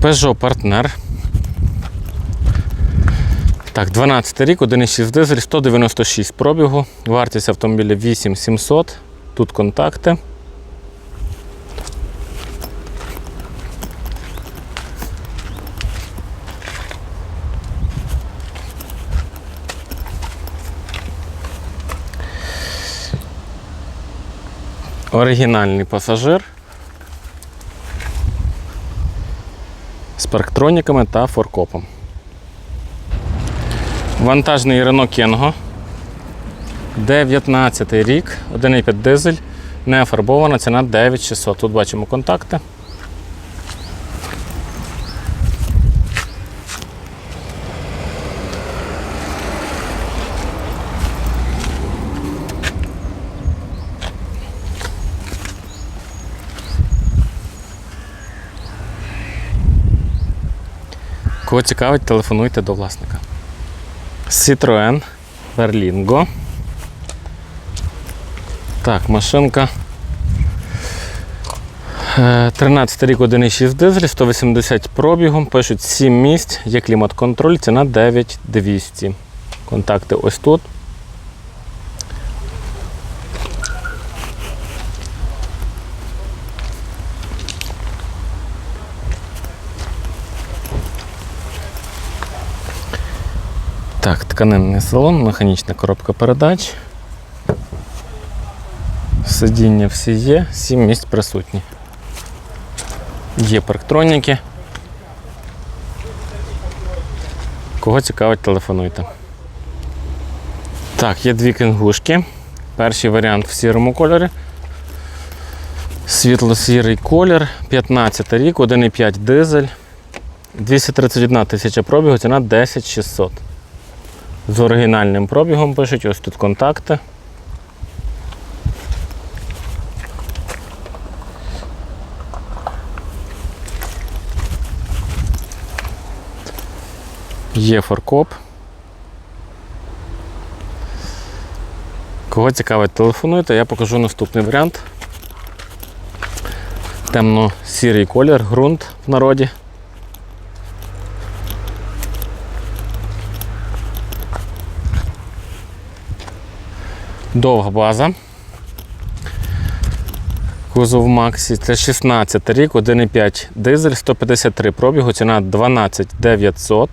Peugeot Partner. Так, 12 рік, 1,6 дизель, 196 пробігу. Вартість автомобіля 8700. Тут контакти. Оригінальний пасажир. Парктроніками та форкопом. Вантажний Renault Kengo. 19 рік, 1,5 дизель, не фарбована, ціна 9600. Тут бачимо контакти. Кого цікавить, телефонуйте до власника. Citroën Berlingo. Так, машинка. Е, 13 рік 1,6 дизель, 180 пробігом, пишуть 7 місць, є клімат-контроль, ціна 9200. Контакти ось тут. Так, тканинний салон, механічна коробка передач. Сидіння всі є, 7 місць присутні. Є парктроніки. Кого цікавить, телефонуйте. Так, є дві кенгушки. Перший варіант в сірому кольорі. Світло-сірий колір, 15 рік, 1,5 дизель, 231 тисяча пробігу, ціна 10600. З оригінальним пробігом пишуть, ось тут контакти. Є форкоп. Кого цікавить, телефонуйте, я покажу наступний варіант. Темно-сірий колір, ґрунт в народі. Довга база. Кузов Максі. Це 16 рік, 1,5 дизель, 153 пробігу, ціна 12 900.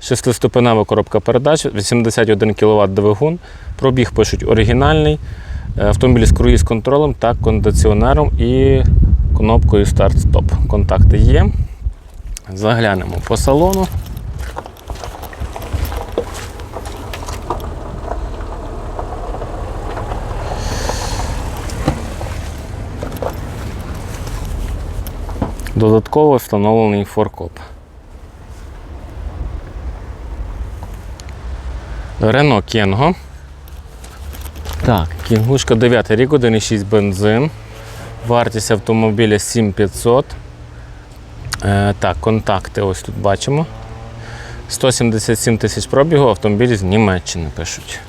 Шестиступенева коробка передач, 81 кВт двигун. Пробіг пишуть оригінальний. Е, Автомобіль з круїз-контролем та кондиціонером і кнопкою старт-стоп. Контакти є. Заглянемо по салону. Додатково встановлений форкоп. Рено Кенго. Так, кінгушка 9 рік, 1,6 бензин. Вартість автомобіля 7500. Е, так, контакти ось тут бачимо. 177 тисяч пробігу, автомобіль з Німеччини пишуть.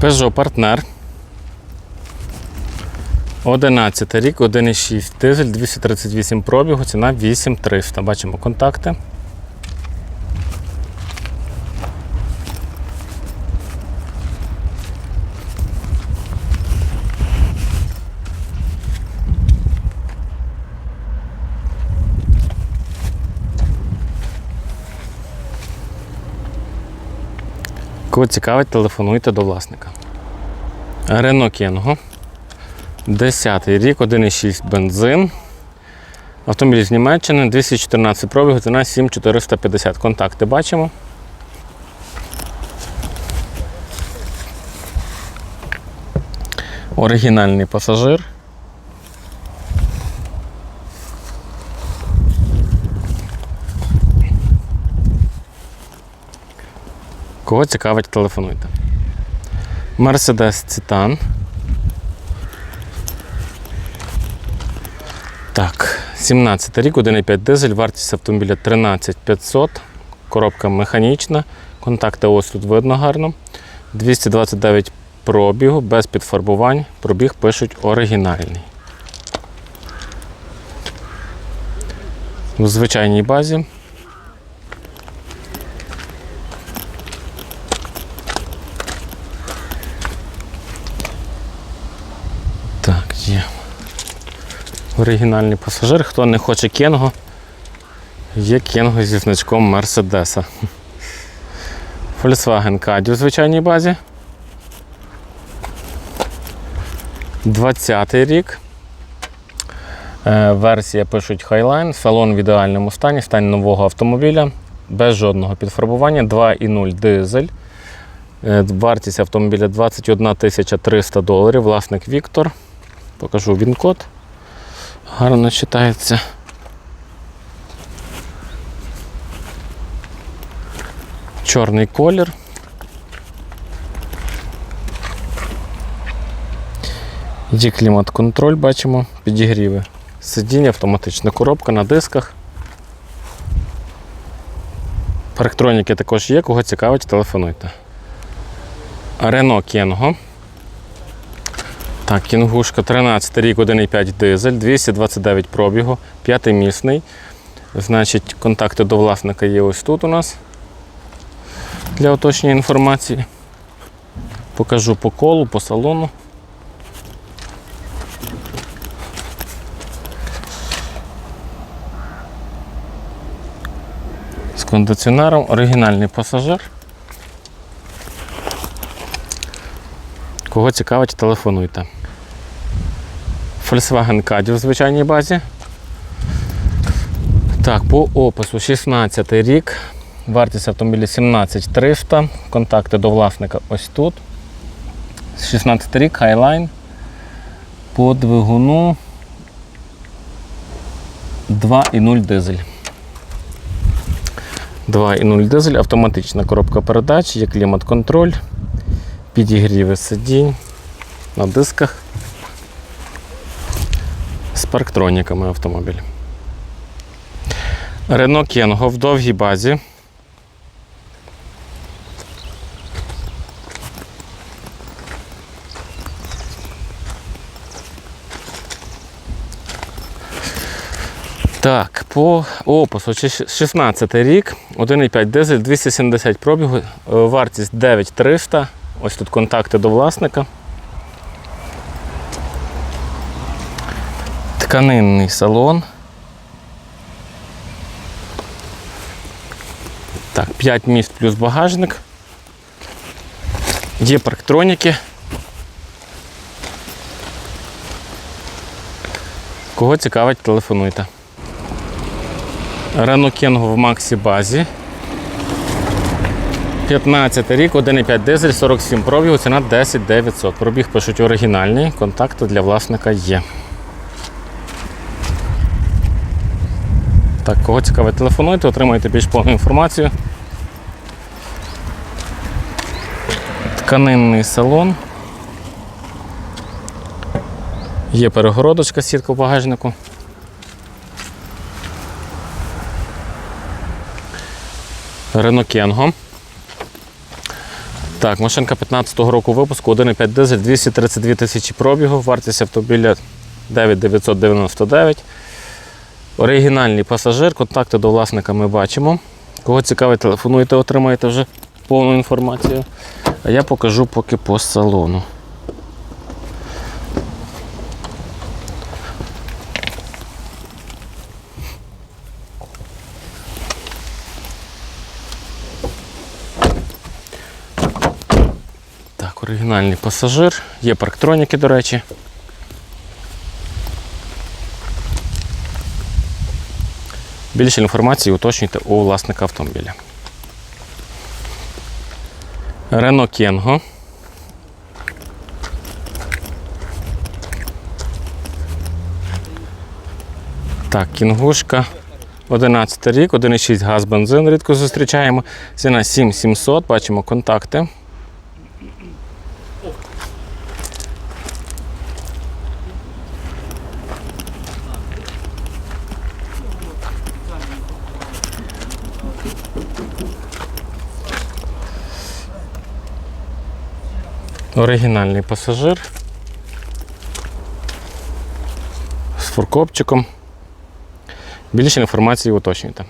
Peugeot Partner. 11 рік, 1,6 дизель, 238 пробігу, ціна 8300. Бачимо контакти. Кого цікавить, телефонуйте до власника. Рено Кенго. 10 рік, 1,6 бензин. Автомобіль з Німеччини, 214 пробігу, ціна 7450. Контакти бачимо. Оригінальний пасажир. Кого цікавить, телефонуйте. Мерседес Цитан. Так, 17 рік, 1,5 дизель, вартість автомобіля 13500, коробка механічна, контакти ось тут видно гарно. 229 пробігу, без підфарбувань, пробіг пишуть оригінальний. В звичайній базі. Так, є. Оригінальний пасажир. Хто не хоче Кенго, є Кенго зі значком Мерседеса. Volkswagen Caddy в звичайній базі. 20 рік. Е, Версія пишуть Highline, салон в ідеальному стані, стан нового автомобіля, без жодного підфарбування, 2,0 дизель. Е, Вартість автомобіля 21 300 доларів. Власник Віктор. Покажу він-код. Гарно читається. Чорний колір. Є клімат-контроль, бачимо, підігріви. Сидіння, автоматична коробка на дисках. Парктроніки також є, кого цікавить, телефонуйте. Рено Кенго. Так, кінгушка 13 рік, 1,5 дизель, 229 пробігу, п'ятимісний. Значить, контакти до власника є ось тут у нас для уточнення інформації. Покажу по колу, по салону. З кондиціонером, оригінальний пасажир. Кого цікавить, телефонуйте. Volkswagen Caddy в звичайній базі. Так, по опису 16 рік. Вартість автомобіля 17300. Контакти до власника ось тут. 16 рік, Highline. По двигуну 2,0 дизель. 2,0 дизель, автоматична коробка передач, є клімат-контроль, підігріви сидінь на дисках парктроніками автомобіль. Рено Кенго в довгій базі. Так, по опису 16 рік, 1,5 дизель, 270 пробігу, е, вартість 9300. Ось тут контакти до власника. Тканинний салон. Так, 5 місць плюс багажник. Є парктроніки. Кого цікавить, телефонуйте. Renault в Максі базі. 15 рік, 1,5 дизель, 47 пробігу, ціна 10 900. Пробіг пишуть оригінальний, контакти для власника є. Так, кого цікавить, телефонуйте, отримаєте більш повну інформацію. Тканинний салон. Є перегородочка, сітка в багажнику. Рено Кенго. Так, машинка 15-го року випуску, 1,5 дизель, 232 тисячі пробігу, вартість автомобіля 9999. Оригінальний пасажир, контакти до власника ми бачимо. Кого цікавить, телефонуйте, отримаєте вже повну інформацію. А я покажу поки по салону. Так, оригінальний пасажир. Є парктроніки, до речі. Більше інформації уточнюйте у власника автомобіля. Рено Кенго. Так, кінгушка. 11 рік, 1,6 газ бензин рідко зустрічаємо. Ціна 7700, бачимо контакти. Оригінальний пасажир з фуркопчиком. Більше інформації уточнюйте.